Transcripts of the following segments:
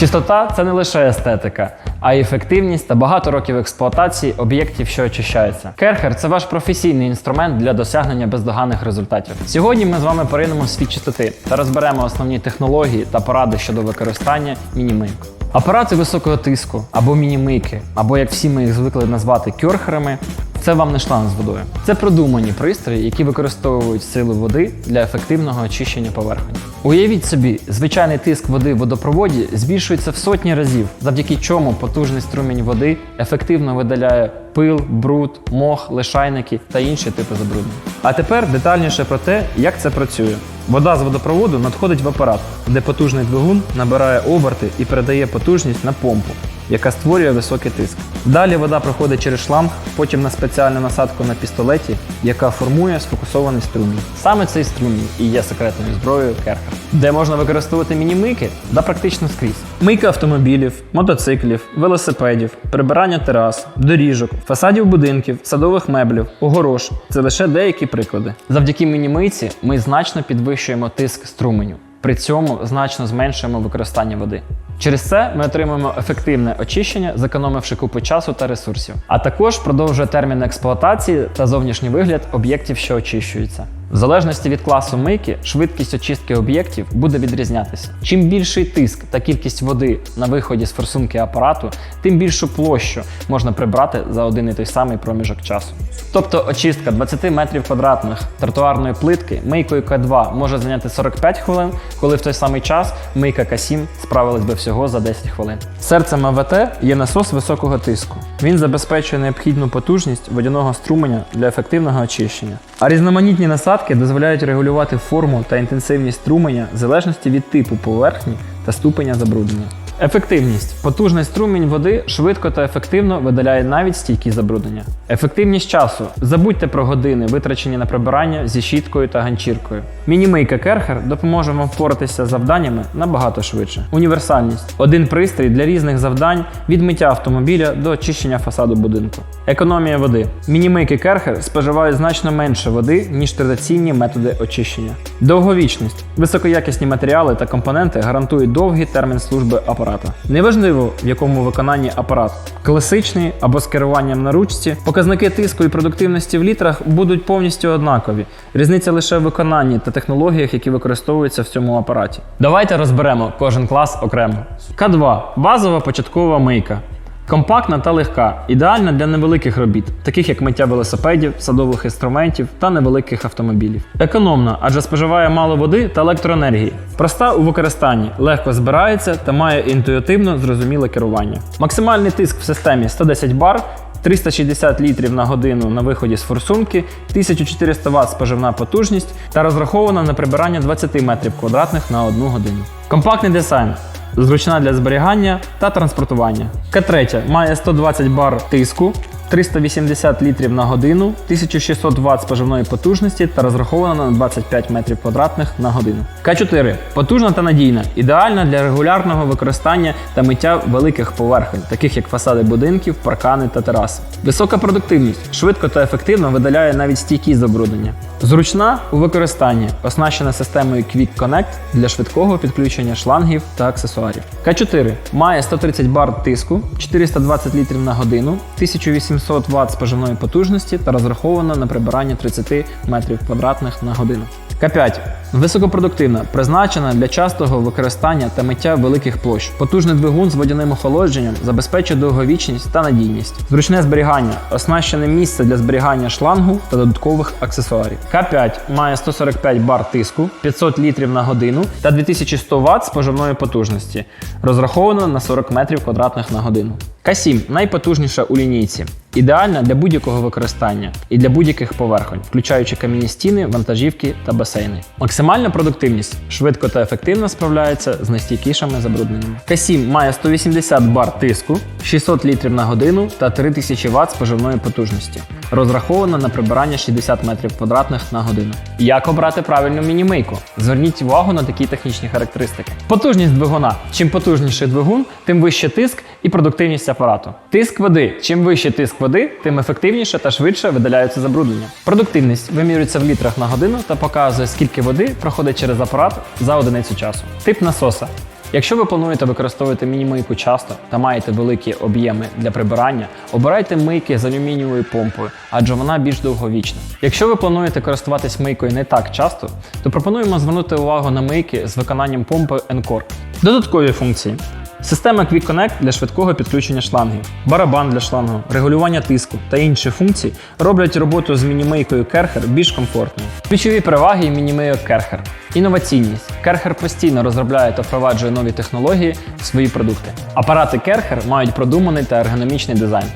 Чистота це не лише естетика, а й ефективність та багато років експлуатації об'єктів, що очищаються. Керхер це ваш професійний інструмент для досягнення бездоганних результатів. Сьогодні ми з вами поринемо світ чистоти та розберемо основні технології та поради щодо використання мінімийок. Апарати високого тиску або мінімийки, або як всі ми їх звикли назвати кьорхерами, це вам не шланг з водою. Це продумані пристрої, які використовують силу води для ефективного очищення поверхонь. Уявіть собі, звичайний тиск води в водопроводі збільшується в сотні разів, завдяки чому потужний струмінь води ефективно видаляє пил, бруд, мох, лишайники та інші типи забруднень. А тепер детальніше про те, як це працює. Вода з водопроводу надходить в апарат, де потужний двигун набирає оберти і передає потужність на помпу, яка створює високий тиск. Далі вода проходить через шланг, потім на спеціальну насадку на пістолеті, яка формує сфокусований струмінь. Саме цей струмінь і є секретною зброєю Керхер. Де можна використовувати міні-мийки? Да практично скрізь. Мийка автомобілів, мотоциклів, велосипедів, прибирання терас, доріжок, фасадів будинків, садових меблів, огорож це лише деякі приклади. Завдяки міні-мийці ми значно підвищуємо тиск струменю. При цьому значно зменшуємо використання води. Через це ми отримуємо ефективне очищення, зекономивши купу часу та ресурсів. А також продовжує термін експлуатації та зовнішній вигляд об'єктів, що очищуються. В залежності від класу мийки, швидкість очистки об'єктів буде відрізнятися. Чим більший тиск та кількість води на виході з форсунки апарату, тим більшу площу можна прибрати за один і той самий проміжок часу. Тобто очистка 20 метрів квадратних тротуарної плитки мийкою К2 може зайняти 45 хвилин, коли в той самий час мийка К7 справилась би всього за 10 хвилин. Серцем АВТ є насос високого тиску. Він забезпечує необхідну потужність водяного струменя для ефективного очищення. А різноманітні насадки дозволяють регулювати форму та інтенсивність струменя в залежності від типу поверхні та ступеня забруднення. Ефективність. Потужний струмінь води швидко та ефективно видаляє навіть стійкі забруднення. Ефективність часу. Забудьте про години, витрачені на прибирання зі щіткою та ганчіркою. Мінімийка Керхер допоможе вам впоратися з завданнями набагато швидше. Універсальність. Один пристрій для різних завдань від миття автомобіля до очищення фасаду будинку. Економія води. Мінімийки Керхер споживають значно менше води, ніж традиційні методи очищення. Довговічність. Високоякісні матеріали та компоненти гарантують довгий термін служби апарата. Неважливо, в якому виконанні апарат класичний або з керуванням на ручці, показники тиску і продуктивності в літрах будуть повністю однакові. Різниця лише в виконанні та технологіях, які використовуються в цьому апараті. Давайте розберемо кожен клас окремо. К2 базова початкова мийка. Компактна та легка, ідеальна для невеликих робіт, таких як миття велосипедів, садових інструментів та невеликих автомобілів. Економна, адже споживає мало води та електроенергії. Проста у використанні, легко збирається та має інтуїтивно зрозуміле керування. Максимальний тиск в системі 110 бар. 360 літрів на годину на виході з форсунки, 1400 Вт споживна потужність та розрахована на прибирання 20 метрів квадратних на одну годину. Компактний дизайн зручна для зберігання та транспортування. К3 має 120 бар тиску, 380 літрів на годину, 1600 Вт споживної потужності та розрахована на 25 метрів квадратних на годину. К4 потужна та надійна, ідеальна для регулярного використання та миття великих поверхень, таких як фасади будинків, паркани та тераси. Висока продуктивність швидко та ефективно видаляє навіть стійкі забруднення. Зручна у використанні, оснащена системою Quick Connect для швидкого підключення шлангів та аксесуарів. К4 має 130 бар тиску, 420 літрів на годину, 1800 Вт споживної потужності та розрахована на прибирання 30 метрів квадратних на годину. К5 високопродуктивна, призначена для частого використання та миття великих площ. Потужний двигун з водяним охолодженням забезпечує довговічність та надійність. Зручне зберігання, оснащене місце для зберігання шлангу та додаткових аксесуарів. К5 має 145 бар тиску, 500 літрів на годину та 2100 Вт споживної потужності, розраховано на 40 метрів квадратних на годину. К7 найпотужніша у лінійці. Ідеальна для будь-якого використання і для будь-яких поверхонь, включаючи кам'яні стіни, вантажівки та басейни. Максимальна продуктивність швидко та ефективно справляється з найстійкішими забрудненнями. К7 має 180 бар тиску, 600 літрів на годину та 3000 Вт споживної потужності. Розрахована на прибирання 60 метрів квадратних на годину. Як обрати правильну мінімийку? Зверніть увагу на такі технічні характеристики. Потужність двигуна. Чим потужніший двигун, тим вище тиск і продуктивність апарату. Тиск води. Чим вищий тиск води, тим ефективніше та швидше видаляються забруднення. Продуктивність вимірюється в літрах на годину та показує, скільки води проходить через апарат за одиницю часу. Тип насоса. Якщо ви плануєте використовувати міні-мийку часто та маєте великі об'єми для прибирання, обирайте мийки з алюмінієвою помпою, адже вона більш довговічна. Якщо ви плануєте користуватись мийкою не так часто, то пропонуємо звернути увагу на мийки з виконанням помпи Encore. Додаткові функції. Система Quick Connect для швидкого підключення шлангів, барабан для шлангу, регулювання тиску та інші функції роблять роботу з мінімейкою Керхер більш комфортною. Ключові переваги мінімейок Керхер. Інноваційність. Керхер постійно розробляє та впроваджує нові технології в свої продукти. Апарати Керхер мають продуманий та ергономічний дизайн.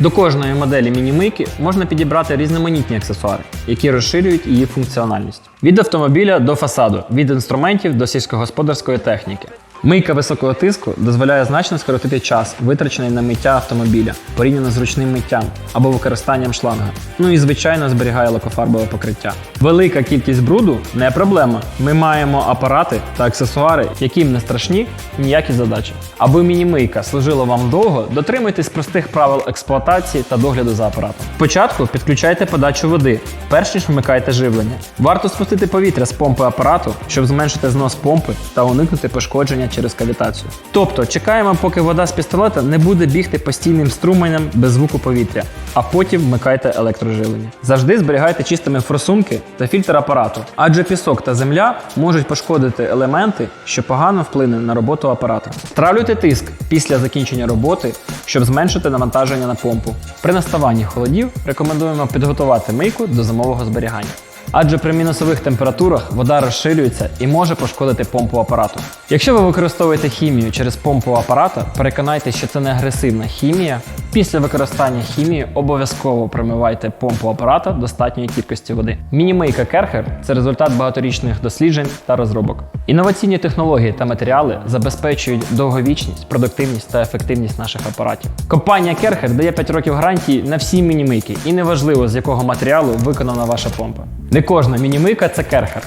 До кожної моделі мінімийки можна підібрати різноманітні аксесуари, які розширюють її функціональність. Від автомобіля до фасаду, від інструментів до сільськогосподарської техніки. Мийка високого тиску дозволяє значно скоротити час, витрачений на миття автомобіля, порівняно з ручним миттям або використанням шланга. Ну і звичайно зберігає лакофарбове покриття. Велика кількість бруду не проблема. Ми маємо апарати та аксесуари, яким не страшні ніякі задачі. Аби мінімийка служила вам довго, дотримуйтесь простих правил експлуатації та догляду за апаратом. Спочатку підключайте подачу води, перш ніж вмикайте живлення. Варто спустити повітря з помпи апарату, щоб зменшити знос помпи та уникнути пошкодження через кавітацію. Тобто чекаємо, поки вода з пістолета не буде бігти постійним струменем без звуку повітря, а потім вмикайте електроживлення. Завжди зберігайте чистими форсунки та фільтр апарату, адже пісок та земля можуть пошкодити елементи, що погано вплине на роботу апарата. Стравлюйте тиск після закінчення роботи, щоб зменшити навантаження на помпу. При наставанні холодів рекомендуємо підготувати мийку до зимового зберігання. Адже при мінусових температурах вода розширюється і може пошкодити помпу апарату. Якщо ви використовуєте хімію через помпу апарата, переконайтеся, що це не агресивна хімія. Після використання хімії обов'язково промивайте помпу апарата достатньої кількості води. Мінімейка Керхер це результат багаторічних досліджень та розробок. Інноваційні технології та матеріали забезпечують довговічність, продуктивність та ефективність наших апаратів. Компанія Керхер дає 5 років гарантії на всі мінімийки, і неважливо з якого матеріалу виконана ваша помпа. Не кожна мінімийка це керхер,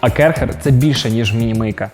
а керхер це більше ніж мінімийка.